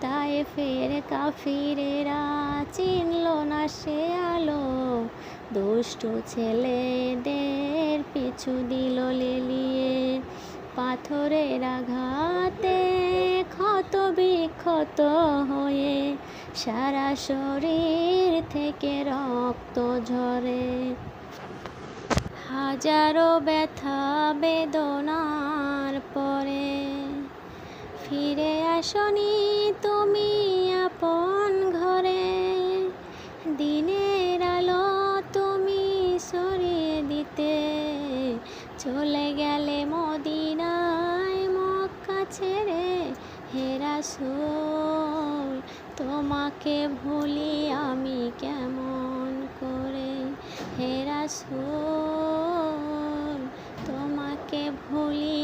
তাই ফের কাফিরেরা চিনল না সে আলো। দুষ্ট ছেলেদের পিছু দিল লেলিয়ে। পাথরের আঘাতে ক্ষত বিক্ষত হয়ে সারা শরীর থেকে রক্ত ঝরে। হাজারো ব্যথা বেদনার পরে ফিরে আসনি তুমি আপন ঘরে। দিনের আলো তুমি সরিয়ে দিতে। চলে গেলে মদিনায় মক্কা ছেড়ে হেরাসুল তোমাকে ভুলি আমি কেমন করে? হেরাসুল তোমাকে ভুলি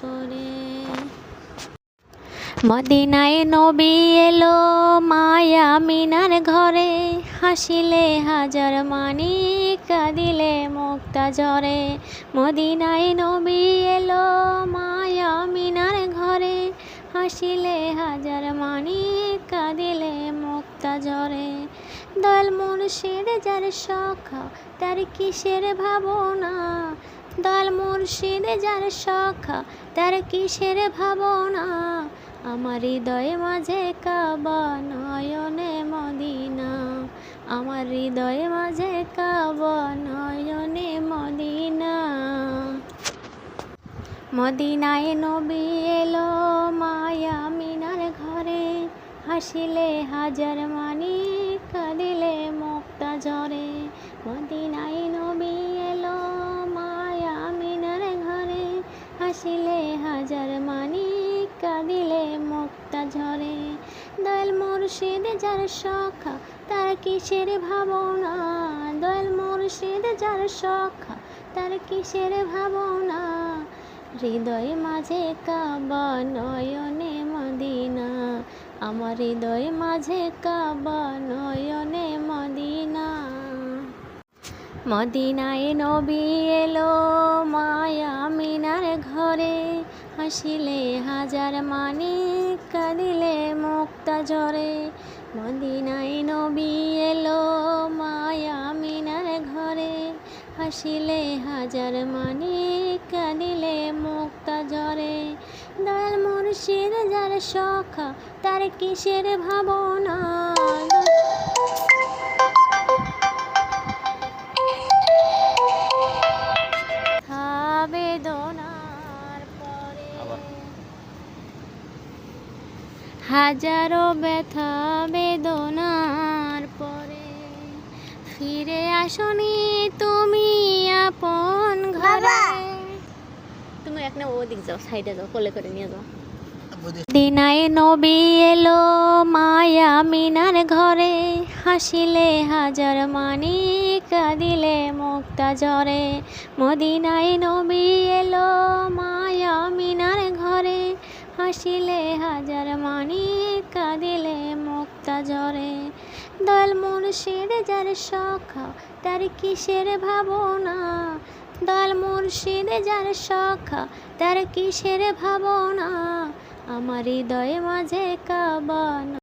মদিনায় নবী এলো মায়া মিনার ঘরে। হাসিলে হাজার মানি কাঁদিলে মুক্তা ঝরে মদিনায় নবী এলো মায়া মিনার ঘরে। হাসিলে হাজার মানি কাঁদিলে মুক্তা ঝরে দয়াল মুর্শিদ যার সখা, তার কিসের ভাবনা? দয়াল মুর্শিদ যার সখা, তার কিসের ভাবনা? আমার হৃদয়ে মাঝে কাবা, নয়নে মদিনা। আমার হৃদয়ে মাঝে কাবা, নয়নে মদিনা। মদিনায় নবী এলো মায়া মিনার ঘরে। হাসিলে হাজার মানি, কাঁদিলে মুক্তা ঝরে মদিনায় নবী এলো মায়া মিনার ঘরে। হাসিলে হাজার মুক্তা ঝরে দয়াল মুর্শিদ যার সখা, তার কিসের ভাবনা? দয়াল মুর্শিদ যার সখা, তার কিসের ভাবনা? হৃদয় মাঝে কাবা নয়নে মদিনা, আমার হৃদয় মাঝে কাবা নয়নে মদিনায় নবী এলো মায়া মিনার ঘরে। হাসিলে হাজার মানি কাঁদিলে মুক্তা ঝরে। মদিনায় নবী এলো মায়া মিনার ঘরে। হাসিলে হাজার মানি কাঁদিলে মুক্তা ঝরে। দয়াল মুর্শিদ যার সখা, তার কিসের ভাবনা? হাজারো ব্যথা বেদনার পরে ফিরে আসনি তুমি আপন ঘরে। তুমি এক না ওদিক যাও, সাইডে যাও, কোলে করে নিয়ে যাও। দিনায় নবী এলো মায়া মিনার ঘরে। হাসিলে হাজার মানি, কাঁদিলে মুক্তা ঝরে মদিনায় নবী এলো মায়া মিনার ঘরে। হাসিলে হাজার মানি কাঁদিলে মুক্তা জরে দয়াল মুর্শিদ যার শখ তার কিসের ভাবনা? দল মুর্শিদ যার শখ তার কিসের ভাবনা? আমার হৃদয়ে মাঝে কাবা